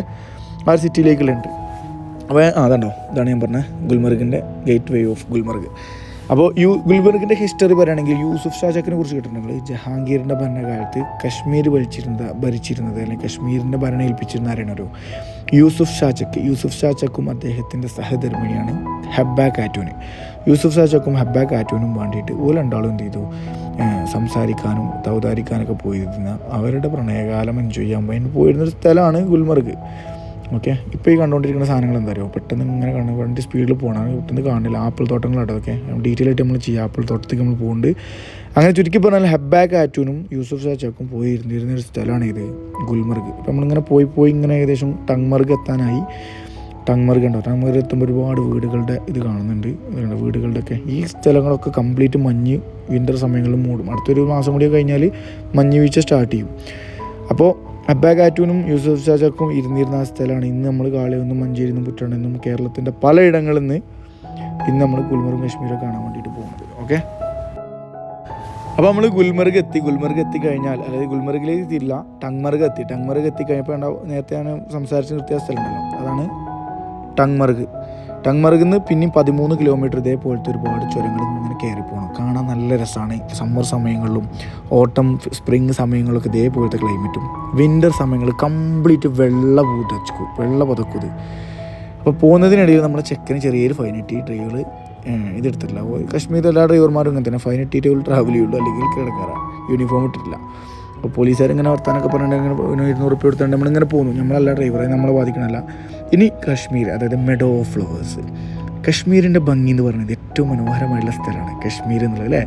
ആ ഒരു സിറ്റിയിലേക്കുള്ളുണ്ട് അപ്പോൾ അതുണ്ടോ ഇതാണ് ഞാൻ പറഞ്ഞത് ഗുൽമർഗിന്റെ ഗേറ്റ് വേ ഓഫ് ഗുൽമർഗ്. അപ്പോൾ യു ഗുൽബർഗിന്റെ ഹിസ്റ്ററി പറയുകയാണെങ്കിൽ യൂസുഫ് ഷാജാക്കിനെ കുറിച്ച് കേട്ടിട്ടുണ്ടെങ്കിൽ ജഹാംഗീറിന്റെ ഭരണകാലത്ത് കശ്മീർ ഭരിച്ചിരുന്ന ഭരിച്ചിരുന്നത് അല്ലെങ്കിൽ കശ്മീരിന്റെ ഭരണം ഏൽപ്പിച്ചിരുന്ന ആരാണ് യൂസുഫ് ഷാജക്ക്. യൂസുഫ് ഷാജക്കും അദ്ദേഹത്തിന്റെ സഹധർമ്മിണിയാണ് ഹബ്ബ കാറ്റൂന്. യൂസുഫ് ഷാജക്കും ഹബ്ബ കാറ്റൂനും വേണ്ടിയിട്ട് ഓല രണ്ടാളും എന്ത് ചെയ്തു? സംസാരിക്കാനും തൗതാരിക്കാനൊക്കെ പോയിരുന്ന അവരുടെ പ്രണയകാലം എൻജോയ് ചെയ്യാൻ വേണ്ടി പോയിരുന്നൊരു സ്ഥലമാണ് ഗുൽമർഗ്. ഓക്കെ. ഇപ്പോൾ ഈ കണ്ടുകൊണ്ടിരിക്കുന്ന സാധനങ്ങൾ എന്താ പെട്ടെന്ന് ഇങ്ങനെ കാണുക വണ്ടി സ്പീഡിൽ പോകണം പെട്ടെന്ന് കാണില്ല. ആപ്പിൾ തോട്ടങ്ങളാട്ടോ അതൊക്കെ. ഡീറ്റെയിൽ ആയിട്ട് നമ്മൾ ചെയ്യുക ആപ്പിൾ തോട്ടത്തേക്ക് നമ്മൾ പോകുന്നുണ്ട് അങ്ങനെ ചുരുക്കി പറഞ്ഞാൽ ഹബ്ബാക്ക് ആറ്റൂനും യൂസഫ് ഷാച്ചക്കും പോയി ഇരുന്നിരുന്ന ഒരു സ്ഥലമാണ് ഇത്. ഗുൽമർഗ്. ഇപ്പം നമ്മളിങ്ങനെ പോയി പോയി ഇങ്ങനെ ഏകദേശം ടങ്മർഗ് എത്താനായി. ടങ്മർഗ് ഉണ്ടോ ടങ്മർഗ് എത്തുമ്പോൾ ഒരുപാട് വീടുകളുടെ ഇത് കാണുന്നുണ്ട്. വീടുകളുടെയൊക്കെ. ഈ സ്ഥലങ്ങളൊക്കെ കംപ്ലീറ്റ് മഞ്ഞ് വിന്റർ സമയങ്ങളിൽ മൂടും. അടുത്തൊരു മാസം കൂടി കഴിഞ്ഞാൽ മഞ്ഞ് വീഴ്ച സ്റ്റാർട്ട് ചെയ്യും. അപ്പോൾ അബ്ബാ യൂസഫ് ഷാജക്കും ഇരുന്നിരുന്ന ആ സ്ഥലമാണ്. ഇന്ന് നമ്മൾ കാളിയൊന്നും മഞ്ചേരിന്നും പുറ്റണെന്നും കേരളത്തിന്റെ പലയിടങ്ങളിൽ നിന്ന് ഇന്ന് നമ്മൾ ഗുൽമർഗ് കശ്മീരൊക്കെ കാണാൻ വേണ്ടിയിട്ട് പോകുന്നത്. ഓക്കെ അപ്പോൾ നമ്മൾ ഗുൽമർഗ് എത്തി. ഗുൽമർഗ് എത്തിക്കഴിഞ്ഞാൽ അതായത് ഗുൽമർഗിലേക്ക് എത്തിയില്ല ടങ്മർഗ് എത്തി. ടങ്മർഗ് എത്തിക്കഴിഞ്ഞപ്പോൾ നേരത്തെ ഞാൻ സംസാരിച്ച് നിർത്തിയ സ്ഥലമുണ്ടല്ലോ അതാണ് ടങ്മർഗ്. ടങ്മർഗിൽ നിന്ന് പിന്നെയും പതിമൂന്ന് കിലോമീറ്റർ ഇതേപോലത്തെ ഒരുപാട് ചുരങ്ങളിൽ നിന്ന് ഇങ്ങനെ കയറി പോകണം കാണാൻ നല്ല രസമാണ് സമ്മർ സമയങ്ങളിലും ഓട്ടം സ്പ്രിങ് സമയങ്ങളിലൊക്കെ ഇതേപോലത്തെ ക്ലൈമറ്റും വിന്റർ സമയങ്ങളിൽ കംപ്ലീറ്റ് വെള്ള പൂതച്ചു വെള്ള പുതക്കുത് അപ്പോൾ പോകുന്നതിനിടയിൽ നമ്മുടെ ചെക്കന് ചെറിയൊരു ഫൈൻ കിട്ടി. ഡ്രൈവർ ഇതെടുത്തില്ല കശ്മീരിൽ എല്ലാ ഡ്രൈവർമാരും ഇങ്ങനെ തന്നെ. ഫൈൻ കിട്ടിയിട്ട് ഒരു ട്രാവൽ ചെയ്യുള്ളൂ അല്ലെങ്കിൽ കിടക്കാറാണ് യൂണിഫോം ഇട്ടിട്ടില്ല. അപ്പോൾ പോലീസുകാർ ഇങ്ങനെ വർത്താനൊക്കെ പറഞ്ഞിട്ടുണ്ടെങ്കിൽ ഇരുന്നൂറ് ഉറുപ്പ് കൊടുത്തിട്ടുണ്ട് നമ്മളിങ്ങനെ പോകുന്നു നമ്മളല്ല ഡ്രൈവറെ നമ്മളെ ബാധിക്കണമല്ല ഇനി കാശ്മീർ അതായത് മെഡോ ഫ്ലവേഴ്സ് കശ്മീരിന്റെ ഭംഗി എന്ന് പറയുന്നത് ഏറ്റവും മനോഹരമായിട്ടുള്ള സ്ഥലമാണ് കശ്മീർ എന്നുള്ളത് അല്ലേ?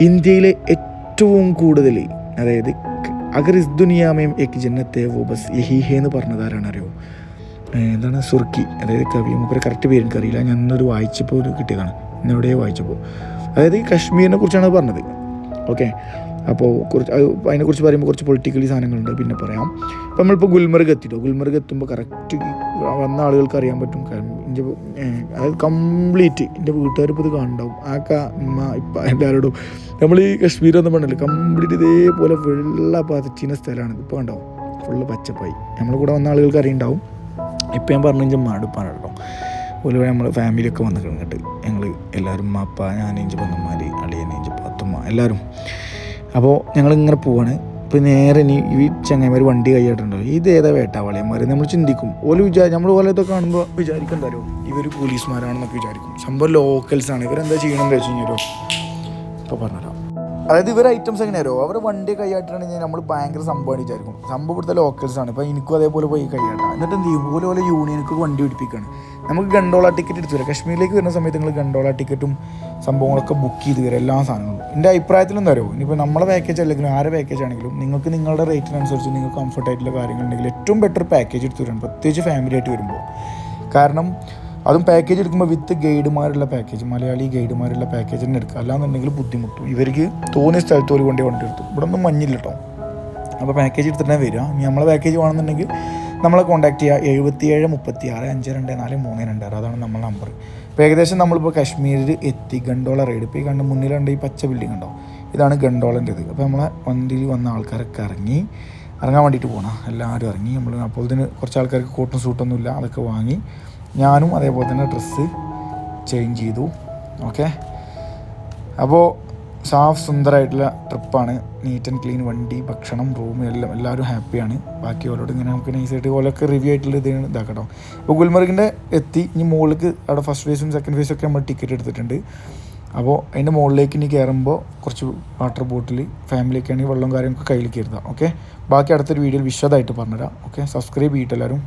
ഇന്ത്യയിലെ ഏറ്റവും കൂടുതൽ അതായത് അഗർ ഇസ് ദുനിയാമയും എക് ജന്നത്തെ വോ ബസ് എന്ന് പറഞ്ഞത് ആരാണ് അറിയോ എന്താണ്? സുർക്കി. അതായത് കവി മൂപ്പര് കറക്റ്റ് പേര് എനിക്കറിയില്ല ഞാൻ ഇന്നൊരു വായിച്ചപ്പോൾ ഒരു കിട്ടിയതാണ്. ഇന്നെവിടെയോ വായിച്ചപ്പോൾ. അതായത് കശ്മീരിനെ കുറിച്ചാണ് പറഞ്ഞത്. ഓക്കെ അപ്പോൾ കുറച്ച് അതിനെക്കുറിച്ച് പറയുമ്പോൾ കുറച്ച് പൊളിറ്റിക്കലി സാധനങ്ങളുണ്ട് പിന്നെ പറയാം. ഇപ്പം നമ്മളിപ്പോൾ ഗുൽമർഗ് എത്തിയിട്ടോ ഗുൽമർഗ് എത്തുമ്പോൾ കറക്റ്റ് വന്ന ആളുകൾക്ക് അറിയാൻ പറ്റും. കാരണം എന്റെ അതായത് കംപ്ലീറ്റ് എന്റെ വീട്ടുകാരിപ്പോൾ ഇത് കാണുണ്ടാവും ആ ഉമ്മ ഇപ്പം എല്ലാവരോടും നമ്മൾ ഈ കശ്മീർ ഒന്നും പറഞ്ഞില്ല കംപ്ലീറ്റ് ഇതേപോലെ വെള്ള പതച്ചിന സ്ഥലമാണ് ഇപ്പോൾ കണ്ടാവും ഫുള്ള് പച്ചപ്പായി. നമ്മൾ കൂടെ വന്ന ആളുകൾക്ക് അറിയുണ്ടാവും ഇപ്പം ഞാൻ പറഞ്ഞു കഴിഞ്ഞാൽ മടുപ്പാണ് കേട്ടോ അതുപോലെ നമ്മൾ ഫാമിലിയൊക്കെ വന്ന് കിടന്നിട്ട് ഞങ്ങൾ എല്ലാവരും അപ്പ ഞാൻ ഇഞ്ചി പന്നന്മാർ അളിയൻ ഇഞ്ചി പത്തുമ്മ എല്ലാവരും അപ്പോൾ ഞങ്ങളിങ്ങനെ പോവാണ്. ഇപ്പോൾ നേരെ ഇനി ഈ ചങ്ങായിമാർ വണ്ടി കൈയ്യായിട്ടുണ്ടോ ഇത് ഏതാ വേട്ടാവാളിയന്മാർ നമ്മൾ ചിന്തിക്കും. ഓൽ വിചാ നമ്മൾ ഇതൊക്കെ കാണുമ്പോൾ വിചാരിക്കണ്ടാരോ ഇവർ പോലീസുമാരാണെന്നൊക്കെ വിചാരിക്കും. സംഭവം ലോക്കൽസാണ് ഇവരെന്താ ചെയ്യണമെന്ന് വെച്ച് കഴിഞ്ഞാലോ? ഇപ്പോൾ പറഞ്ഞുതരാം അതായത് ഇവർ ഐറ്റംസ് എങ്ങനെയാരോ അവർ വണ്ടി കൈയാട്ടാണെങ്കിൽ നമ്മൾ ഭയങ്കര സംഭവമാണ് വിചാരിക്കും സംഭവം ഇവിടുത്തെ ലോക്കൽസ് ആണ്. ഇപ്പോൾ എനിക്കും അതേപോലെ പോയി കൈയാട്ടാം. എന്നിട്ട് എന്ത് ചെയ്യും? പോലെ പോലെ യൂണിയനൊക്കെ വണ്ടി പിടിപ്പിക്കുകയാണ് നമുക്ക് ഗണ്ടോള ടിക്കറ്റ് എടുത്തു തരാം കശ്മീരിലേക്ക് വരുന്ന സമയത്ത് നിങ്ങൾ ഗണ്ടോള ടിക്കറ്റും സംഭവങ്ങളൊക്കെ ബുക്ക് ചെയ്ത് തരാം എല്ലാ സാധനങ്ങളും. എന്റെ അഭിപ്രായത്തിൽ എന്താ അറിയോ? ഇനിയിപ്പോൾ നമ്മളെ പാക്കേജ് അല്ലെങ്കിൽ ആരെ പാക്കേജ് ആണെങ്കിലും നിങ്ങൾക്ക് നിങ്ങളുടെ റേറ്റിനനുസരിച്ച് നിങ്ങൾക്ക് കംഫർട്ടായിട്ടുള്ള കാര്യങ്ങളുണ്ടെങ്കിൽ ഏറ്റവും ബെറ്റർ പാക്കേജ് എടുത്തു തരാം പ്രത്യേകിച്ച് ഫാമിലി ആയിട്ട് വരുമ്പോൾ കാരണം അതും പാക്കേജ് എടുക്കുമ്പോൾ വിത്ത് ഗൈഡുമാരുള്ള പാക്കേജ് മലയാളി ഗൈഡുമാരുള്ള പാക്കേജ് തന്നെ എടുക്കുക. അല്ലാന്നുണ്ടെങ്കിൽ ബുദ്ധിമുട്ടും. ഇവർക്ക് തോന്നിയ സ്ഥലത്ത് ഒരു കൊണ്ടേ എടുത്തു ഇവിടെ ഒന്നും മഞ്ഞില്ല കേട്ടോ അപ്പോൾ പാക്കേജ് എടുത്തിട്ടേ വരിക. ഇനി നമ്മളെ പാക്കേജ് വേണമെന്നുണ്ടെങ്കിൽ നമ്മളെ കോൺടാക്ട് ചെയ്യുക എഴുപത്തി ഏഴ് മുപ്പത്തി ആറ് അഞ്ച് രണ്ട് നാല് മൂന്ന് രണ്ട്. ആറ് അതാണ് നമ്മളെ നമ്പർ ഇപ്പോൾ ഏകദേശം നമ്മളിപ്പോൾ കാശ്മീരിൽ എത്തി. ഗണ്ടോള റൈഡ് ഇപ്പോൾ ഈ കണ്ട് മുന്നിലുണ്ട് ഈ പച്ച ബിൽഡിംഗ് ഉണ്ടോ ഇതാണ് ഗണ്ടോളന്റെ ഇത് അപ്പോൾ നമ്മളെ വണ്ടിയിൽ വന്ന ആൾക്കാരൊക്കെ ഇറങ്ങി. ഇറങ്ങാൻ വേണ്ടിയിട്ട് പോകണം എല്ലാവരും ഇറങ്ങി. നമ്മൾ അപ്പോൾ ഇതിന് കുറച്ച് ആൾക്കാർക്ക് കോട്ടും സൂട്ടൊന്നുമില്ല അതൊക്കെ വാങ്ങി. ഞാനും അതേപോലെ തന്നെ ഡ്രസ്സ് ചേഞ്ച് ചെയ്തു. ഓക്കെ അപ്പോൾ സാഫ് സുന്ദരമായിട്ടുള്ള ട്രിപ്പാണ് നീറ്റ് ആൻഡ് ക്ലീൻ വണ്ടി ഭക്ഷണം റൂം എല്ലാം എല്ലാവരും ഹാപ്പിയാണ് ബാക്കി ഓരോട് ഇങ്ങനെ നമുക്ക് നൈസായിട്ട് ഓലൊക്കെ റിവ്യൂ ആയിട്ടുള്ള ഇതാണ് ഇതാക്കട്ടോ. അപ്പോൾ ഗുൽമർഗിന്റെ എത്തി. ഇനി മുകളിലേക്ക് അവിടെ ഫസ്റ്റ് ഫേസും സെക്കൻഡ് ഫേസും ഒക്കെ നമ്മൾ ടിക്കറ്റ് എടുത്തിട്ടുണ്ട്. അപ്പോൾ അതിന്റെ മുകളിലേക്ക് ഇനി കയറുമ്പോൾ കുറച്ച് വാട്ടർ ബോട്ടിൽ ഫാമിലിയൊക്കെ ആണെങ്കിൽ വെള്ളം കാര്യങ്ങളൊക്കെ കയ്യിൽ കയറുക ഓക്കെ ബാക്കി അടുത്തൊരു വീഡിയോയിൽ വിശദമായിട്ട് പറഞ്ഞുതരാം. ഓക്കെ സബ്സ്ക്രൈബ് ചെയ്തിട്ട് എല്ലാവരും